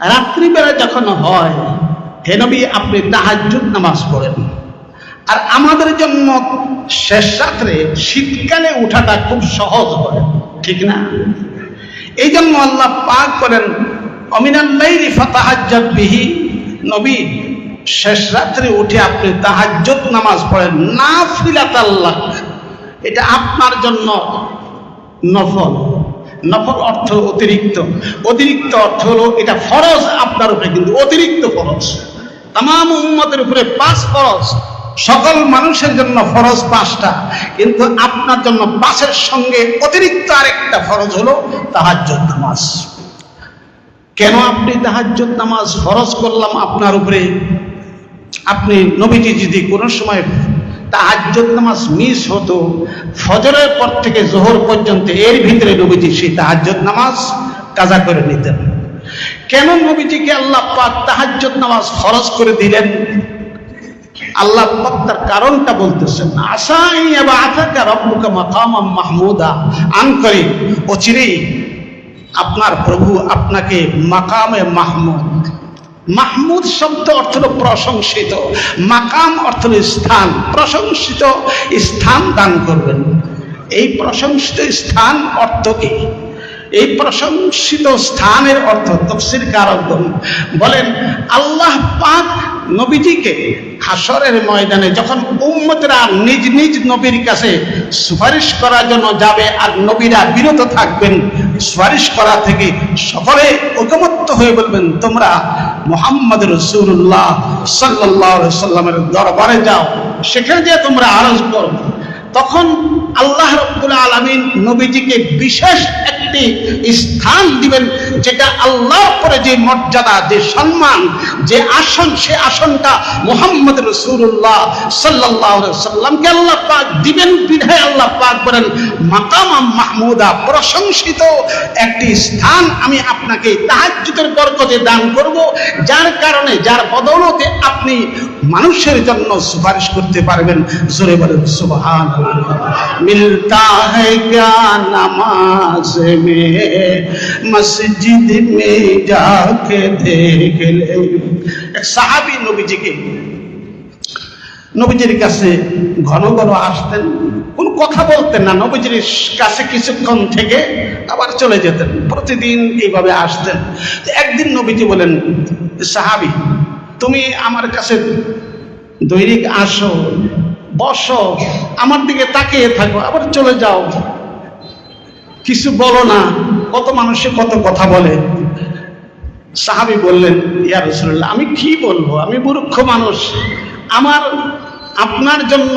রাত্রিবেলা যখন হয়, হে নবী, আপনি তাহাজ্জুদ নামাজ পড়েন। আর আমাদের জন্য শেষ রাত্রে শীতকালে উঠাটা খুব সহজ হয় ঠিক না? এই জন্য আল্লাহ পাক করেন অমিনাল্লাইলি ফাতাহাজ্জাত বিহি। নবী, শেষ রাত্রে উঠে আপনি তাহাজ্জুদ নামাজ পড়েন না ফিলাত আল্লাহ এটা আপনার জন্য নফল। নফল অর্থ অতিরিক্ত। অতিরিক্ত অর্থ হলো এটা ফরজ আপনার উপরে, কিন্তু অতিরিক্ত ফরজ। তাম উম্মতের উপরে পাঁচ ফরজ। সকল মানুষের জন্য ফরজ পাঁচটা, কিন্তু আপনার জন্য পাঁচের সঙ্গে অতিরিক্ত আরেকটা ফরজ হলো তাহাজ্জুদ নামাজ। কেন আপনি তাহাজ্জুদ নামাজ ফরজ করলাম আপনার উপরে? আপনি নবীজি যদি কোনো সময় তাহাজ্জুদ নামাজ মিস হতো। ফজরের পর থেকে জোহর পর্যন্ত এর ভিতরে নবীজি সেই তাহাজ্জুদ নামাজ কাজা করে নিতেন। কেন নবীজিকে আল্লাহ পাক তাহাজ্জুদ নামাজ ফরজ করে দিলেন? আল্লাহ পাক তার কারণটা বলতেছেন আশাই বা আথাকা রব্বুকা মাকামাম মাহমুদা। আনকরি অচিরেই আপনার প্রভু আপনাকে মাকামে মাহমুদ মাহমুদ শব্দ অর্থ হল প্রশংসিত। মাকাম অর্থ হল স্থান। প্রশংসিত স্থান দান করবেন। এই প্রশংসিত স্থান অর্থ কি? এই প্রশংসিত স্থানের অর্থ তফসির কারকগণ বলেন, আল্লাহ পাক নবীজিকে হাসরের ময়দানে যখন উম্মতরা নিজ নিজ নবীর কাছে সুপারিশ করার জন্য যাবে আর নবীরা বিরত থাকবেন সুপারিশ করা থেকে সকলে ঐকমত্য হয়ে বলবেন, তোমরা মোহাম্মদ রসুল্লাহ সাল্লাহ সাল্লামের দরবারে যাও, সেখানে যে তোমরা আরজ করো। তখন আল্লাহ রব্বুল আলমিন নবীজিকে বিশেষ একটি স্থান দিবেন, যেটা আল্লাহ পরে যে মর্যাদা, যে সম্মান, যে আসন, সে আসনটা মোহাম্মদ রসুল্লাহ সাল্লাহ সাল্লামকে আল্লাহ পাক দিবেন, বিধায় আল্লাহ পাক বলেন মাকামা মাহমুদা প্রশংসিত একটি স্থান আমি আপনাকে তাহাজ্জুদের বরকতে দান করব যার কারণে যার বদৌলতে আপনি মানুষের জন্য সুপারিশ করতে পারবেন জোরে বলেন সুবহান মিলতা है क्या नमाज में मस्जिद में जाके देख ले এক সাহাবী নবীজিকে নবীজির কাছে ঘন ঘন আসতেন কোন কথা বলতেন না, নবীজির কাছে কিছুক্ষণ থেকে আবার চলে যেতেন, প্রতিদিন এইভাবে আসতেন। একদিন নবীজি বলেন, সাহাবি, তুমি আমার কাছে দৈনিক আসো, বসো, আমার দিকে তাকিয়ে থাকো, আবার চলে যাও। কিছু বলো না, কত মানুষে কত কথা বলে। সাহাবি বললেন, ইয়া রসুল্লাহ আমি কি বলব? আমি মূর্খ মানুষ। আমার, আপনার জন্য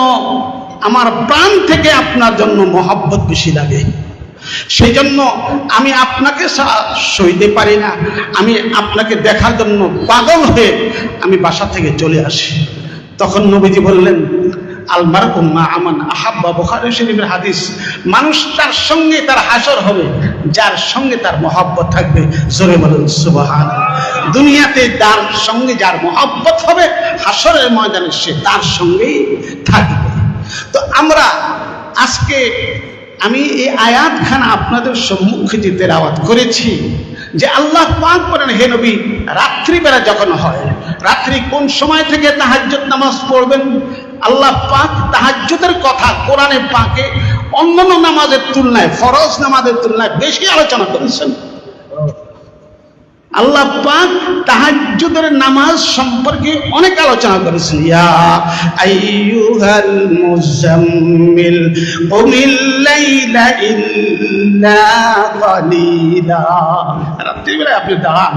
আমার প্রাণ থেকে আপনার জন্য মহাব্বত বেশি লাগে। সেই জন্য আমি আপনাকে সইতে পারি না। আমি আপনাকে দেখার জন্য পাগল হয়ে আমি বাসা থেকে চলে আসি। তখন নবীজি বললেন আলমার উম্মা আমান আহাব্বা বুখারী শরীফের হাদিস, মানুষ তার সঙ্গে তার হাসর হবে, যার সঙ্গে তার মহাব্বত থাকবে। জোরে বলুন সুবহান দুনিয়াতে তার সঙ্গে যার মহাব্বত হবে, হাসরের ময়দানে সে তার সঙ্গেই থাকবে। তো আমরা আজকে আমি এই আয়াত খান আপনাদের সম্মুখে যে তেলাওয়াত করেছি, যে আল্লাহ পাক বলেন, হে নবী, রাত্রিবেলা যখন হয়, রাত্রি কোন সময় থেকে তাহাজ্জুদ নামাজ পড়বেন? আল্লাহ পাক তাহাজ্জুদের কথা কোরআনে পাকে অন্যান্য নামাজের তুলনায়, ফরজ নামাজের তুলনায় বেশি আলোচনা করেছেন। আল্লাহ পাক তাহাজ্জুদের নামাজ সম্পর্কে অনেক আলোচনা করেছেন। ইয়া আইয়ুহাল মুজাম্মিল কুমিল লাইলা ইল্লা কালিলা। রাত্রিবেলা আপনি দাঁড়ান।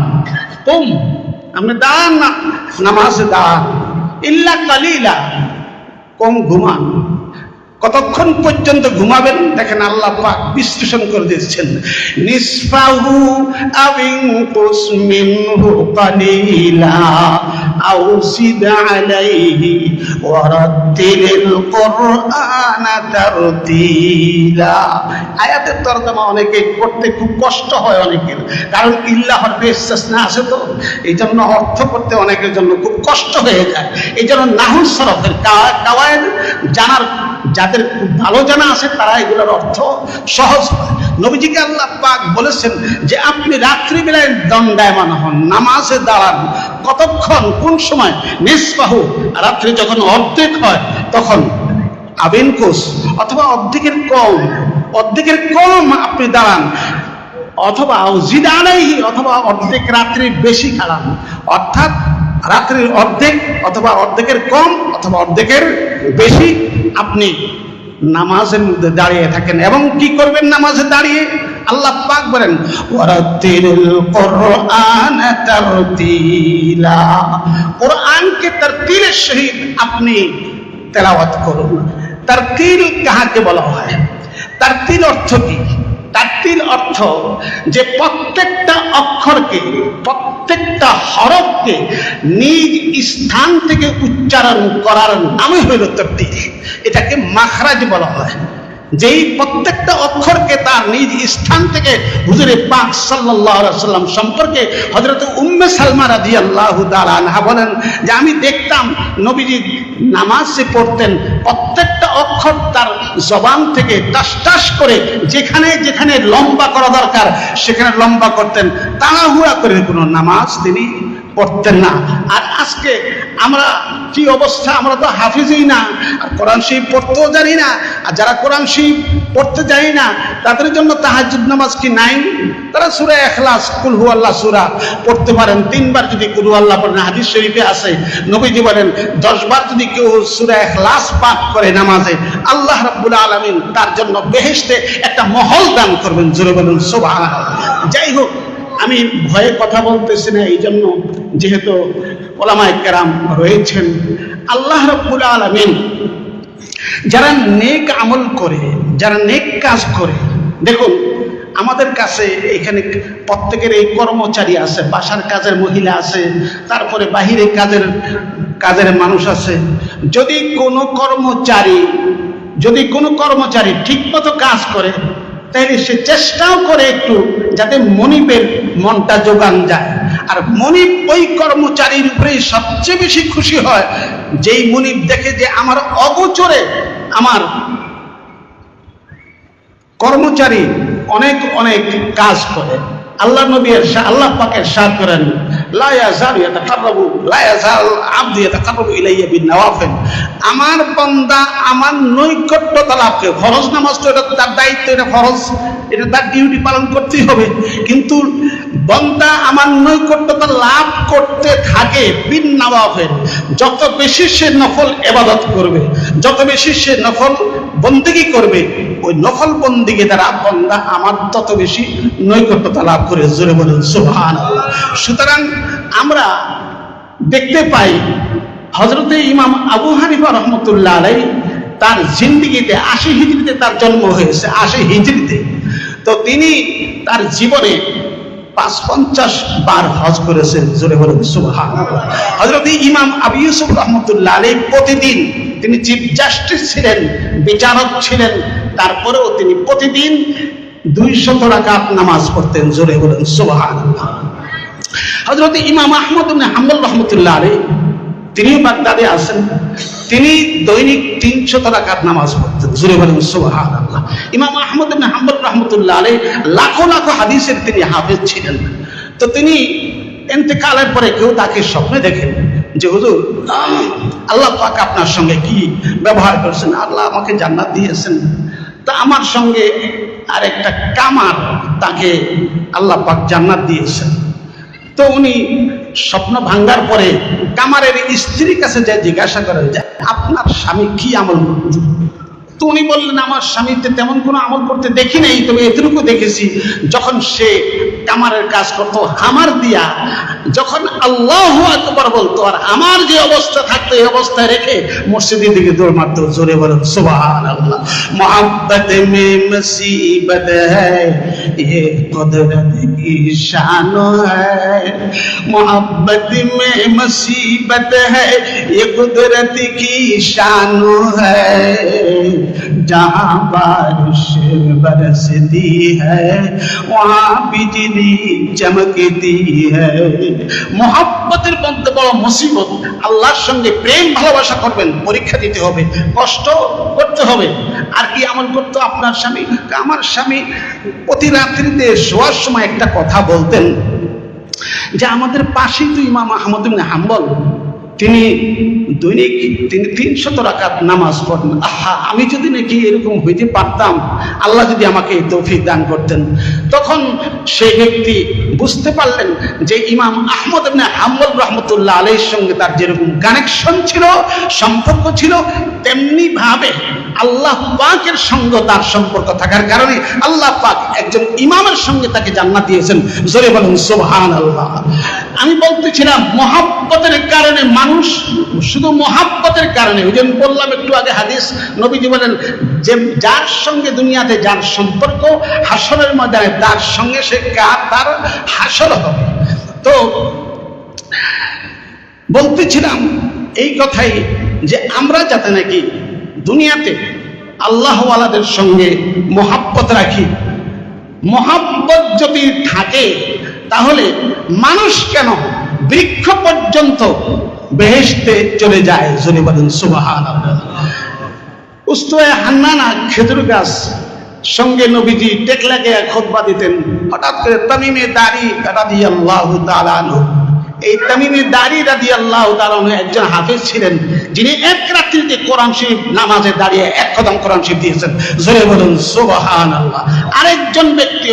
কুম, আপনি দাঁড়ান নামাজে দাঁড়ান। ইল্লা কালিলা, কম ঘুমান। কতক্ষণ পর্যন্ত ঘুমাবেন? দেখেন আল্লাহ পাক বিশ্লেষণ করে দিচ্ছেন নিসফাহু আবিন কুসমিনহু কালিলা আও জিদ আলাইহি ওয়ারাত্তিলিল কুরআনা তারতিলা। আয়াতের তরজমা অনেকে করতে খুব কষ্ট হয় অনেকের, কারণ ইল্লা হরফে ইস্তেসনা আছে তো। এই জন্য অর্থ করতে অনেকের জন্য খুব কষ্ট হয়ে যায়। এই জন্য নাহুল সরফের কাওয়ায়ের জানার যাদের ভালো জানা আছে, তারা এগুলোর অর্থ সহজ হয়। নবীজিকে আল্লাহ পাক বলেছেন যে, আপনি রাত্রিবেলায় দণ্ডায়মান হন, নামাজে দাঁড়ান। কতক্ষণ, কোন সময়? নিষ্পাহু। রাত্রি যখন অর্ধেক হয়, তখন আবেন কোষ, অথবা অর্ধেকের কম অর্ধেকের কম আপনি দাঁড়ান। অথবা জিদানাইহি অথবা অর্ধেক রাত্রি বেশি খাড়ান। অর্থাৎ রাত্রির অর্ধেক, অথবা অর্ধেকের কম, অথবা অর্ধেকের বেশি আপনি নামাজের মধ্যে দাঁড়িয়ে থাকেন এবং কি করবেন নামাজে দাঁড়িয়ে? আল্লাহ পাক বলেন কোরআনকে তার তীরের সহিত আপনি তেলাওয়াত করুন। তার তিল কাহাকে বলা হয়? তার তিল অর্থ কি? তারতিল অর্থ যে প্রত্যেকটা অক্ষরকে, প্রত্যেকটা হরফকে নিজ স্থান থেকে উচ্চারণ করার নামই হইল তারতিল এটাকে মাখরাজ বলা হয়। যেই প্রত্যেকটা অক্ষরকে তার নিজ স্থান থেকে হুজুরে পাক আলাইহি সাল্লাম সম্পর্কে হযরত উম্মে সালমা রাদিয়াল্লাহু তাআলা আনহা বলেন যে আমি দেখতাম নবীজি নামাজে পড়তেন, প্রত্যেকটা অক্ষর তার জবান থেকে টাস টাস করে যেখানে যেখানে লম্বা করা দরকার সেখানে লম্বা করতেন, তাড়াহুড়া করে কোনো নামাজ তিনি পড়তেন না। আর আজকে আমরা কি অবস্থা? আমরা তো হাফিজই না। আর কোরআন শরীফ পড়তেও জানি না। আর যারা কোরআন শরীফ পড়তে জানি না, তাদের জন্য তাহাজুদ নামাজ কি নাই? তারা সুরা এখলাস কুলহু আল্লাহ সুরা পড়তে পারেন। তিনবার যদি কুলহু আল্লাহ পড়েন, হাদিস শরীফে আছে। নবীজি বলেন, দশবার যদি কেউ সুরা এখলাস পাঠ করে নামাজে, আল্লাহ রাব্বুল আলামিন তার জন্য বেহেশতে একটা মহল দান করবেন। জোরে বলুন, সুবহানাল্লাহ। যাই হোক আমি ভয়ে কথা বলতেছি না এই জন্য যেহেতু ওলামায় কেরাম রয়েছেন, আল্লাহ রব্বুল আলমিন যারা নেক আমল করে, যারা নেক কাজ করে, দেখুন, আমাদের কাছে এখানে প্রত্যেকের এই কর্মচারী আছে, বাসার কাজের মহিলা আছে, তারপরে বাহিরে কাজের কাজের মানুষ আছে। যদি কোনো কর্মচারী, যদি কোনো কর্মচারী ঠিকমতো কাজ করে তাহলে সে চেষ্টাও করে একটু যাতে মনিবের মনটা যোগান যায়। আর মনিব ওই কর্মচারীর উপরেই সবচেয়ে বেশি খুশি হয়, যেই মনিব দেখে যে আমার অগোচরে আমার কর্মচারী অনেক অনেক কাজ করে। আল্লাহ নবী এর আল্লাহ পাকের সাথ করেন আমার বান্দা আমার নৈকট্যতা লাভ করে, ফরজ নামাজ তো এটা তার দায়িত্ব, এটা ফরজ, এটা তার ডিউটি পালন করতেই হবে। কিন্তু বান্দা আমার নৈকট্যতা লাভ করতে থাকে বিন নওয়াফিল যত বেশি সে নফল এবাদত করবে, যত বেশি সে নফল বন্দিগি করবে ওই নফল বন্দিগি দ্বারা বন্দা আমার তত বেশি নৈকট্যতা লাভ করে। জোরে বলেন সুবহান সুতরাং আমরা দেখতে পাই হজরতে ইমাম আবু হানিফা রহমতুল্লাহ আলাই তার জিন্দিগিতে, আশি হিজড়িতে তার জন্ম হয়েছে, আশি হিজড়িতে। তো তিনি তার জীবনে পাঁচ পঞ্চাশ বার হজ করেছেন, জোরে বলেন সুবহান হজরত ইমাম আবু ইউসুফ রহমতুল্লাহ আলী প্রতিদিন তিনি চিফ জাস্টিস ছিলেন, বিচারক ছিলেন তারপরেও তিনি প্রতিদিন দুইশত রাকাত নামাজ পড়তেন, জোরে বলেন সুবহান হজরত ইমাম আহমদ হাম্বল রহমতুল্লাহ আলী তিনিও বাগদাদে আসেন তিনি দৈনিক তিনশত রাকাত নামাজ পড়তেন জুড়ে বলেন সুবহান আল্লাহ ইমাম আহমদ হাম্বল রহমতুল্লাহ আলী লাখো লাখো হাদিসের তিনি হাফেজ ছিলেন। তো তিনি এতেকালের পরে কেউ তাকে স্বপ্নে দেখেন যে, হুজুর, আল্লাহ পাক আপনার সঙ্গে কি ব্যবহার করছেন? আল্লাহ আমাকে জান্নাত দিয়েছেন। তা আমার সঙ্গে আর একটা কামার তাকে আল্লাহ পাক জান্নাত দিয়েছেন। তো উনি স্বপ্ন ভাঙ্গার পরে কামারের স্ত্রীর কাছে যায়, জিজ্ঞাসা করে যে, আপনার স্বামী কি আমল করছে? তো উনি বললেন, আমার স্বামীতে তেমন কোনো আমল করতে দেখি নাই, তবে এতটুকু দেখেছি, যখন সে কামারের কাজ করতো হামার দিয়া যখন আল্লাহ আকবার বলতো আর আমার যে অবস্থা থাকতো এই অবস্থায় রেখে মসজিদের দিকে দৌড় মারতো জোরে বলেন সুবহান আল্লাহ মোহাম্মত মে মুসিবত হ্যায় ये कुदरत की शान है मोहब्बत में मुसीबत है ये कुदरत की शान है जहाँ बारिश बरसती है वहाँ बिजली चमकती है মোহাব্বতের মধ্যে বড় মুসিবত আল্লাহর সঙ্গে প্রেম ভালোবাসা করবেন পরীক্ষা দিতে হবে কষ্ট করতে হবে আর কি আমল করতো আপনার স্বামী আমার স্বামী প্রতি রাত্রিতে শোয়ার সময় একটা কথা বলতেন যে আমাদের পাশেই তো ইমাম আহমদ ইবনে হাম্বল তিনি দৈনিক তিনি তিনশত রাকাত নামাজ পড়েন। আহা, আমি যদি নাকি এরকম হইতে পারতাম, আল্লাহ যদি আমাকে এই তৌফিক দান করতেন। তখন সেই ব্যক্তি বুঝতে পারলেন যে ইমাম আহমদ হাম্বল রহমতুল্লাহ আলাইহির সঙ্গে তার যেরকম কানেকশন ছিল, সম্পর্ক ছিল, তেমনি ভাবে আল্লাহ পাকের সঙ্গে তার সম্পর্ক থাকার কারণে আল্লাহ পাক একজন ইমামের সঙ্গে তাকে জান্নাত দিয়েছেন। জোরে বলুন সুবহান আল্লাহ আমি বলতেছিলাম, মহাব্বতের কারণে মানুষ শুধু মহাব্বতের কারণে, ওই যে আমি বললাম একটু আগে হাদিস, নবীজি বলেন, যে যার সঙ্গে দুনিয়াতে যার সম্পর্ক, হাসরের ময়দানে তার সঙ্গে সে কার তার হাসর হবে। তো বলতেছিলাম এই কথাই যে আমরা যাতে নাকি দুনিয়াতে আল্লাহওয়ালাদের সঙ্গে মহাব্বত রাখি। মহাব্বত যদি থাকে তাহলে মানুষ কেন বৃক্ষ পর্যন্ত বেহেশতে চলে যায়? জোরে বলেন সুবাহান হান্নানা খেজুর গাছ সঙ্গে নবীজি টেকলাকে খোদবা দিতেন। হঠাৎ করে তামিমে দাড়ি দিয়ে আল্লাহ এই তামিমে দাড়ি রাদি আল্লাহ একজন হাফেজ ছিলেন। যিনি এক রাত্রিতে কোরআন শরীফ নামাজে দাঁড়িয়ে এক কদম কোরআন শরীফ দিয়েছেন। জোরে বলুন সুবহান আল্লাহ আরেকজন ব্যক্তি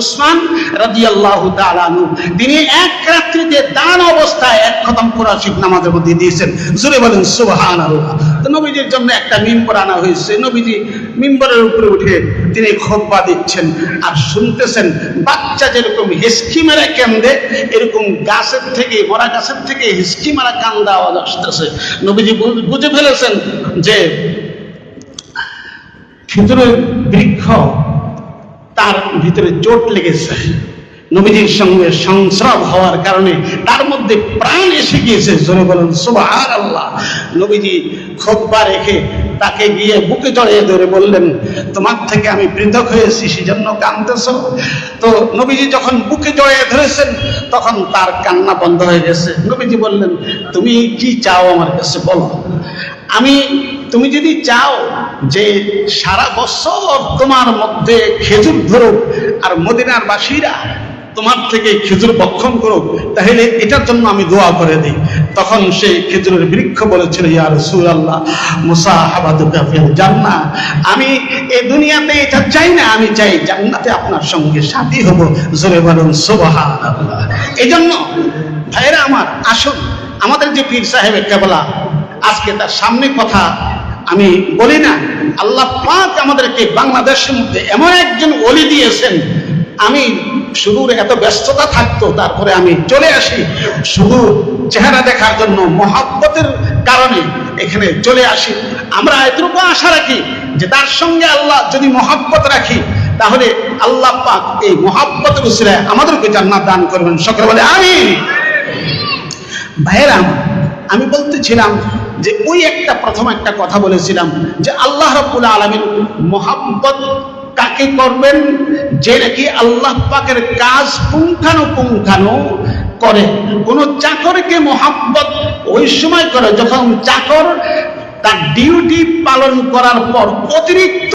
উসমান রাদিয়াল্লাহু তাআলা আনহু। তিনি এক রাত্রিতে দান অবস্থায় এক খতম কোরআন শরীফ নামাজের মধ্যে দিয়েছেন। জোরে বলেন, সুবহানাল্লাহ। তো নবীজির জন্য একটা মিম্বর আনা হয়েছে। নবীজি মিম্বরের উপরে উঠে তিনি খোদবা দিচ্ছেন আর শুনতেছেন, বাচ্চা যেরকম হিসকি মেরে কেন্দে, এরকম গাছের থেকে মরা গাছের থেকে হিসকি মারা কান্দা আওয়াজ আসতেছে। নবীজি বুঝে ফেলেছেন যে খেজুরের বৃক্ষ, তার ভিতরে চোট লেগেছে। নবীজির সঙ্গে সংস্রব হওয়ার কারণে তার মধ্যে প্রাণ এসে গিয়েছে। জোরে বলেন সুবহান আল্লাহ নবীজি খোদবা রেখে তাকে গিয়ে বুকে জড়িয়ে ধরে বললেন, তোমার থেকে আমি পৃথক হয়েছি, সেজন্য কাঁদতেছ? তো নবীজি যখন বুকে জড়িয়ে ধরেছেন, তখন তার কান্না বন্ধ হয়ে গেছে। নবীজি বললেন, তুমি কি চাও আমার কাছে বলো? আমি, তুমি যদি চাও যে সারা বছর তোমার মধ্যে খেজুর ধরুক আর মদিনার বাসীরা তোমার থেকে খেজুর বক্ষণ করুক, তাহলে এটার জন্য আমি দোয়া করে দিই। তখন সেই খেজুরের বৃক্ষ বলেছিল, ইয়া রসুল আল্লাহ মুসা আমি এই দুনিয়াতে এটা চাই না, আমি চাই জান্নাতে আপনার সঙ্গে সাথী হব। জোরে বলুন আল্লাহ এই জন্য ভাইরা আমার, আসুন, আমাদের যে পীর সাহেবের কেবলা, আজকে তার সামনে কথা আমি বলি না। আল্লাহ পাক আমাদেরকে বাংলাদেশের মধ্যে এমন একজন অলি দিয়েছেন, আমি শুধু এত ব্যস্ততা থাকতো, তারপরে আমি চলে আসি শুধু চেহারা দেখার জন্য, মহাব্বতের কারণে এখানে চলে আসি। আমরা এতটুকু আশা রাখি যে তার সঙ্গে আল্লাহ যদি মহাব্বত রাখি, তাহলে আল্লাহ পাক এই মহাব্বতের উসিলায় আমাদেরকে জান্নাত দান করবেন। সকলে বলে, আমিন। ভাইয়েরাম আমি বলতেছিলাম যে ওই একটা, প্রথম একটা কথা বলেছিলাম যে আল্লাহ রব্বুল আলমিন মোহাব্বত কাকে করবেন যে নাকি আল্লাহ পাকের কাজ পুঙ্খানো পুঙ্খানো করে। কোন চাকরকে মোহাব্বত ওই সময় করে, যখন চাকর তার ডিউটি পালন করার পর অতিরিক্ত